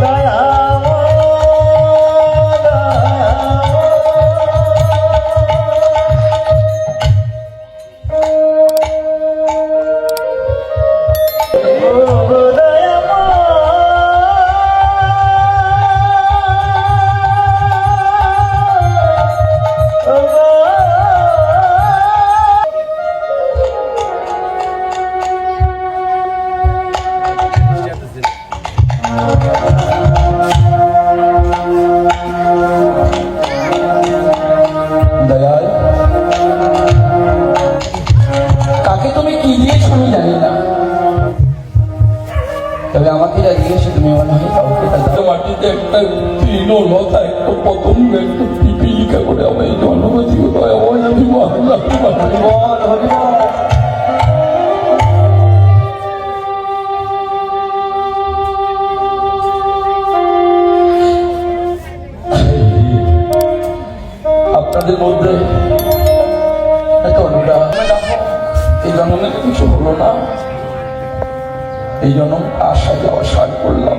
妈呀 একটা তৃণলতা একটা পতঙ্গ একটা পিপিলিকা করে হয় আমি। আপনাদের মধ্যে একটা এই কিছু হলো না এই জন্য আশা যাওয়া সার করলাম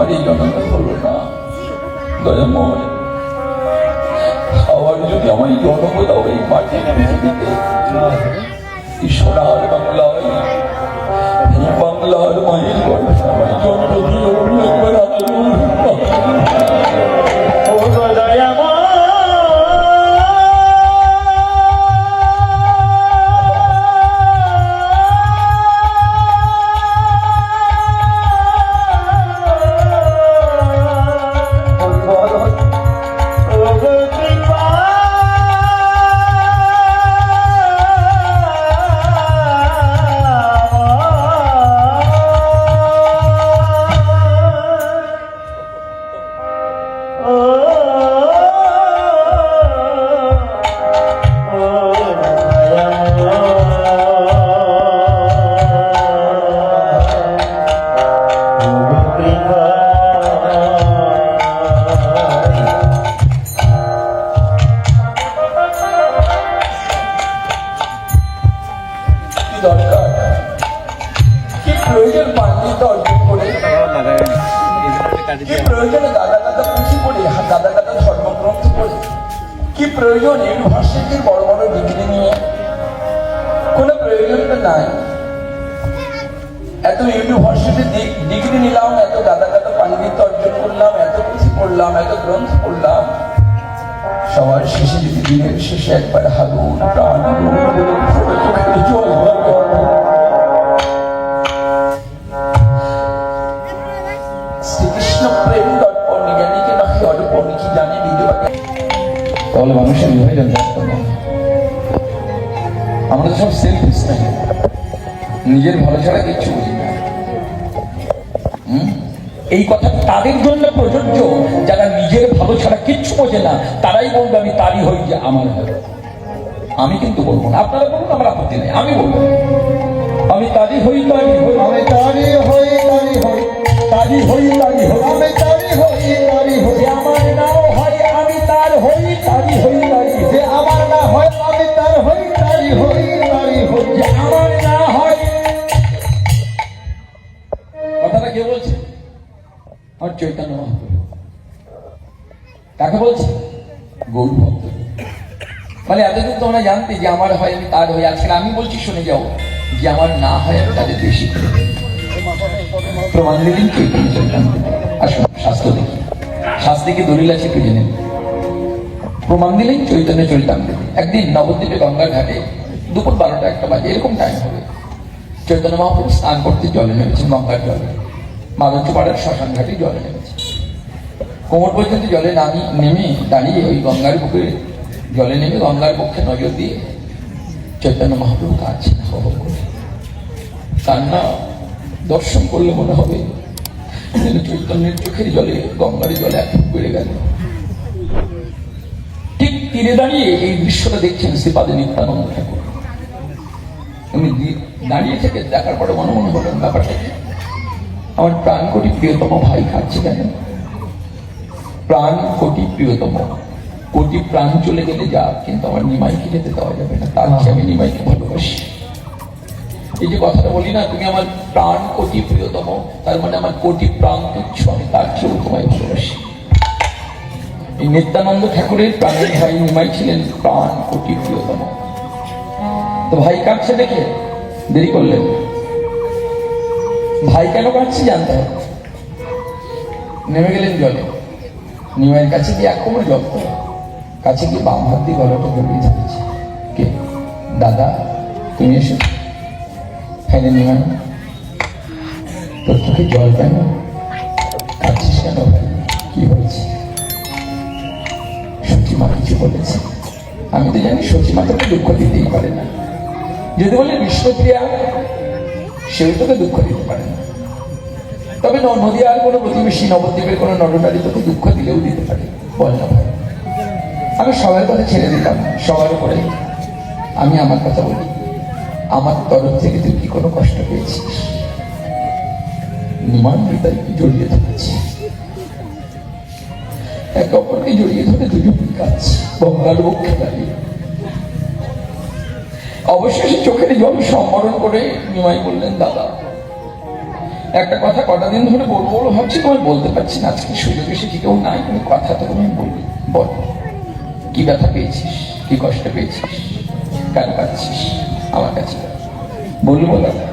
আমার এই জনতা হলো না। দয়াময় আবার যদি আমায় জন্ম দাও, এই মাটির পৃথিবীতে ঈশ্বরার বাংলায় বাংলার মায়ের গড়ে আমায় জন্ম দিও একবার কি প্রয়োজন ইউনিভার্সিটির বড় বড় ডিগ্রি নিয়ে? কোনো প্রয়োজন তো নাই। এত ইউনিভার্সিটি ডিগ্রি নিলাম, এত দাদা দাদা পাণ্ডিত্য অর্জন করলাম, এত কিছু পড়লাম এত গ্রন্থ পড়লাম। সবার শেষে যদি দিনের শেষে একবার হাগুন প্রাণ মানুষের বিভাজন আমরা সব সেলফিস নাই নিজের ভালো ছাড়া কিচ্ছু বুঝি না। এই কথা তাদের জন্য প্রযোজ্য যারা নিজের ভালো ছাড়া কিচ্ছু বোঝে না তারাই বলবে আমি তারই হই যে আমার হয় আমি কিন্তু বলব না। আপনারা বলুন আমার আপত্তি নেই। আমি বলব। আমি তারই হই তারই হই। আমি তারই হই তারই হই। তারই হই তারই হই। আমি তারই হই তারই হই। আমার তার হই তারই হই হই। যে আমার না হয় আমি তার হই তারই হই তারই হই, যে আমার না হয় কথাটা কে বলছে আমার চৈতন্য কাকে বলছে গৌর ভক্ত মানে এতদিন তোমরা জানতে যে আমার হয় আমি তার হয়ে আজকে আমি বলছি শুনে যাও যে আমার না হয় আমি তাদের বেশি। প্রমাণ দিলেন চৈতন্য আসুন, শাস্ত্র দেখি শাস্ত্রে দলিল আছে কি জেনে। প্রমাণ দিলেই চৈতন্য চৈতন্য একদিন নবদ্বীপে গঙ্গার ঘাটে দুপুর বারোটা একটা বাজে, এরকম টাইম হবে। চৈতন্য মহাপ্রভু স্নান করতে জলে নেমেছেন গঙ্গার জলে। মাদঞ্চপাড়ার শ্মশান ঘাটে জলে নেমেছে কোমর পর্যন্ত জলে নামি, নেমে দাঁড়িয়ে ওই গঙ্গার বুকে জলে নেমে গঙ্গার পক্ষে নজর দিয়ে চৈতন্য হো হো করে কান্না, দর্শন করলে মনে হবে চৈতন্যের চোখের জলে গঙ্গার জলে এক বেড়ে গেল। তীরে দাঁড়িয়ে এই দৃশ্যটা দেখছেন শ্রীপাদে নিত্যানন্দ ঠাকুর। উনি দাঁড়িয়ে থেকে দেখার পরে মনে মনে হলেন ব্যাপারটা? আমার প্রাণ কোটি প্রিয়তম ভাই খাচ্ছে কেন? প্রাণ কোটি প্রিয়তম। কোটি প্রাণ চলে গেলে যা, কিন্তু আমার নিমাইকে যেতে দেওয়া যাবে না। তার চেয়ে আমি নিমাইকে ভালোবাসি। এই যে কথাটা বলি না, তুমি আমার প্রাণ কোটি প্রিয়তম, তার মানে আমার কোটি প্রাণ তুচ্ছ, আমি তার চেয়েও তোমায় ভালোবাসি। এই নিত্যানন্দ ঠাকুরের প্রাণের ভাই নিমাই ছিলেন প্রাণ কোটি প্রিয়তম। তো ভাই কাঁদছে দেখে? দেরি করলেন। ভাই কেন কাঁদছি জানতে নেমে গেলেন জলে। নিমাইয়ের কাছে গিয়ে এক কোমর জল কাছে গিয়ে বাম হাত দিয়ে গলাটা জড়িয়ে ধরেছে। কে? দাদা, তুমি এসো। হ্যাঁ নিমাই। তোর চোখে জল কেন? বলেছে আমি তো জানি সচিমা তোকে দুঃখ দিতেই পারে না। যদি বলে বিষ্ণুপ্রিয়া সেও তোকে দুঃখ দিতে পারে না। তবে নদীয়ার কোনো প্রতিবেশী নবদ্বীপের কোনো নরনারী তোকে দুঃখ দিলেও দিতে পারে। বল না ভাই। আমি সবার কথা ছেড়ে দিতাম সবার উপরে আমি আমার কথা বলি। আমার তরফ থেকে তুই কি কোনো কষ্ট পেয়েছিস? নিমান হৃদয়কে জড়িয়ে ধরেছি। একে অপরকে জড়িয়ে ধরে দুজন কাঁদছি গঙ্গার বক্ষে দাঁড়িয়ে অবশেষে চোখের জল সম্বরণ করে নিমাই বললেন, দাদা, একটা কথা কটা দিন ধরে বলব বলব ভাবছি তোমায় বলতে পারছি না। আজকে সুযোগ এসেছি কেউ নাই, কোনো কথা তো তুমি বলবি। বল, কি ব্যথা পেয়েছিস? কি কষ্ট পেয়েছিস? কেন পাচ্ছিস আমার কাছে বলব, দাদা,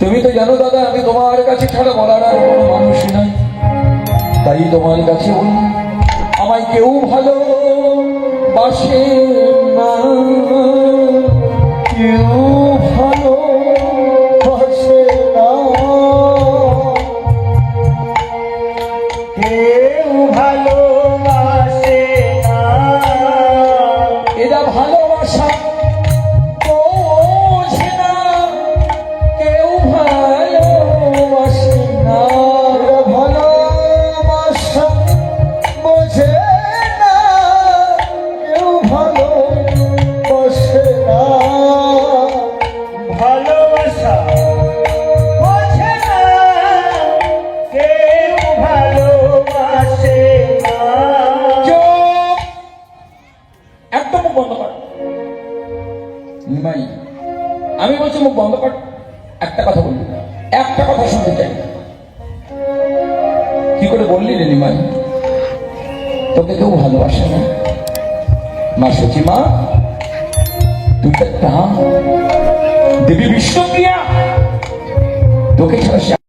তুমি তো জানো, দাদা, আমি তোমার কাছে ছাড়া বলার আর কোনো মানুষ নাই। তাই তোমার কাছে বলি আমায় কেউ ভালো বাসে না। কেউ না। কি করে বললি রে নিমাই? তোকে কেউ ভালোবাসে না। মা সচি মা তুই একটা দেবী বিষ্ণুপ্রিয়া তোকে ছাড়া